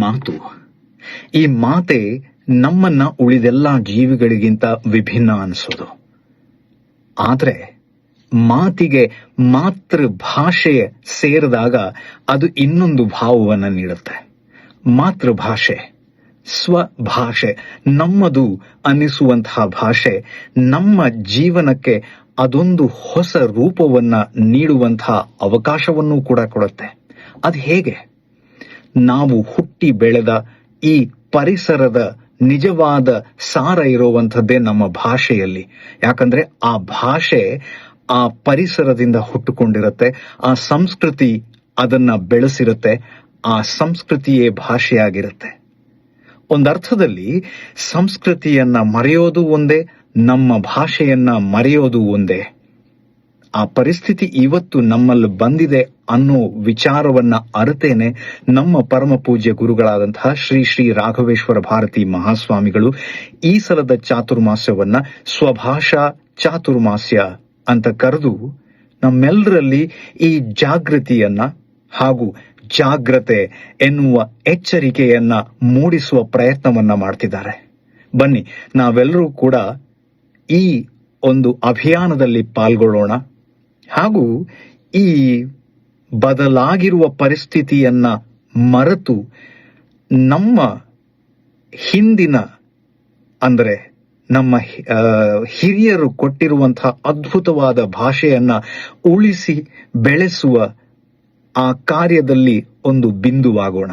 ಮಾತು. ಈ ಮಾತೆ ನಮ್ಮನ್ನ ಉಳಿದೆಲ್ಲ ಜೀವಿಗಳಿಗಿಂತ ವಿಭಿನ್ನ ಅನಿಸೋದು. ಆದ್ರೆ ಮಾತಿಗೆ ಮಾತೃ ಭಾಷೆ ಸೇರಿದಾಗ ಅದು ಇನ್ನೊಂದು ಭಾವವನ್ನ ನೀಡುತ್ತೆ. ಮಾತೃಭಾಷೆ, ಸ್ವಭಾಷೆ, ನಮ್ಮದು ಅನ್ನಿಸುವಂತಹ ಭಾಷೆ, ನಮ್ಮ ಜೀವನಕ್ಕೆ ಅದೊಂದು ಹೊಸ ರೂಪವನ್ನ ನೀಡುವಂತಹ ಅವಕಾಶವನ್ನು ಕೂಡ ಕೊಡುತ್ತೆ. ಅದು ಹೇಗೆ? ನಾವು ಹುಟ್ಟಿ ಬೆಳೆದ ಈ ಪರಿಸರದ ನಿಜವಾದ ಸಾರ ಇರುವಂಥದ್ದೇ ನಮ್ಮ ಭಾಷೆಯಲ್ಲಿ. ಯಾಕಂದ್ರೆ ಆ ಭಾಷೆ ಆ ಪರಿಸರದಿಂದ ಹುಟ್ಟುಕೊಂಡಿರುತ್ತೆ, ಆ ಸಂಸ್ಕೃತಿ ಅದನ್ನ ಬೆಳೆಸಿರುತ್ತೆ, ಆ ಸಂಸ್ಕೃತಿಯೇ ಭಾಷೆಯಾಗಿರುತ್ತೆ. ಒಂದರ್ಥದಲ್ಲಿ ಸಂಸ್ಕೃತಿಯನ್ನ ಮರೆಯೋದು ಒಂದೇ, ನಮ್ಮ ಭಾಷೆಯನ್ನ ಮರೆಯೋದು ಒಂದೇ. ಆ ಪರಿಸ್ಥಿತಿ ಇವತ್ತು ನಮ್ಮಲ್ಲಿ ಬಂದಿದೆ ಅನ್ನೋ ವಿಚಾರವನ್ನ ಅರಿತೇನೆ ನಮ್ಮ ಪರಮ ಪೂಜ್ಯ ಗುರುಗಳಾದಂತಹ ಶ್ರೀ ಶ್ರೀ ರಾಘವೇಶ್ವರ ಭಾರತಿ ಮಹಾಸ್ವಾಮಿಗಳು ಈ ಸಲದ ಚಾತುರ್ಮಾಸ್ಯವನ್ನ ಸ್ವಭಾಷಾ ಚಾತುರ್ಮಾಸ್ಯ ಅಂತ ಕರೆದು ನಮ್ಮೆಲ್ಲರಲ್ಲಿ ಈ ಜಾಗೃತಿಯನ್ನ ಹಾಗೂ ಜಾಗ್ರತೆ ಎನ್ನುವ ಎಚ್ಚರಿಕೆಯನ್ನ ಮೂಡಿಸುವ ಪ್ರಯತ್ನವನ್ನ ಮಾಡ್ತಿದ್ದಾರೆ. ಬನ್ನಿ ನಾವೆಲ್ಲರೂ ಕೂಡ ಈ ಒಂದು ಅಭಿಯಾನದಲ್ಲಿ ಪಾಲ್ಗೊಳ್ಳೋಣ. ಹಾಗೂ ಈ ಬದಲಾಗಿರುವ ಪರಿಸ್ಥಿತಿಯನ್ನ ಮರೆತು ನಮ್ಮ ಹಿಂದಿನ, ಅಂದರೆ ನಮ್ಮ ಹಿರಿಯರು ಕೊಟ್ಟಿರುವಂತಹ ಅದ್ಭುತವಾದ ಭಾಷೆಯನ್ನ ಉಳಿಸಿ ಬೆಳೆಸುವ ಆ ಕಾರ್ಯದಲ್ಲಿ ಒಂದು ಬಿಂದುವಾಗೋಣ.